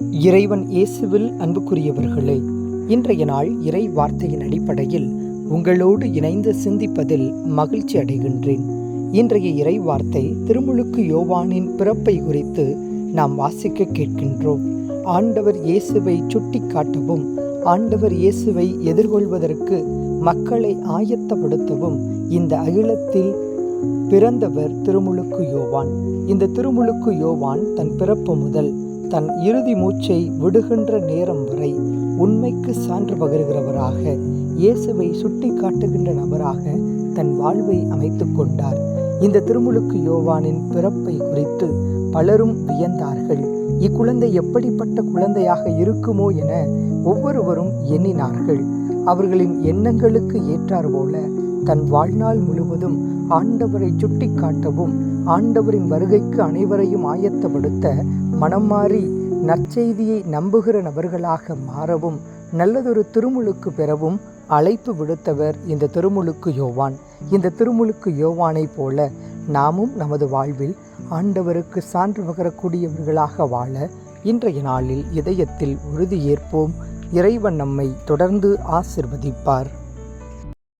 இறைவன் இயேசுவில் அன்புக்குரியவர்களே இன்றைய நாள் இறை வார்த்தையின் அடிப்படையில் உங்களோடு இணைந்து சிந்திப்பதில் மகிழ்ச்சி அடைகின்றேன். இன்றைய இறை வார்த்தை திருமுழுக்கு யோவானின் பிறப்பை குறித்து நாம் வாசிக்க கேட்கின்றோம். ஆண்டவர் இயேசுவை சுட்டி காட்டவும் ஆண்டவர் இயேசுவை எதிர்கொள்வதற்கு மக்களை ஆயத்தப்படுத்தவும் இந்த அகிலத்தில் பிறந்தவர் திருமுழுக்கு யோவான். இந்த திருமுழுக்கு யோவான் தன் பிறப்பு முதல் தன் இறுதி மூச்சை விடுகின்ற நேரம் வரை உண்மைக்கு சான்று பகிர்கிறவராக இயேசுவை சுட்டி காட்டுகின்ற நபராக தன் வாழ்வை அமைத்து கொண்டார். இந்த திருமுழுக்கு யோவானின் பிறப்பை குறித்து பலரும் வியந்தார்கள். இக்குழந்தை எப்படிப்பட்ட குழந்தையாக இருக்குமோ என ஒவ்வொருவரும் எண்ணினார்கள். அவர்களின் எண்ணங்களுக்கு ஏற்றார் போல தன் வாழ்நாள் முழுவதும் ஆண்டவரை சுட்டி காட்டவும் ஆண்டவரின் வருகைக்கு அனைவரையும் ஆயத்தப்படுத்த மனம் மாறி நற்செய்தியை நம்புகிற நபர்களாக மாறவும் நல்லதொரு திருமுழுக்கு பெறவும் அழைப்பு விடுத்தவர் இந்த திருமுழுக்கு யோவான். இந்த திருமுழுக்கு யோவானைப் போல நாமும் நமது வாழ்வில் ஆண்டவருக்கு சான்று பகரக்கூடியவர்களாக வாழ இன்றைய நாளில் இதயத்தில் உறுதியேற்போம். இறைவன் நம்மை தொடர்ந்து ஆசிர்வதிப்பார்.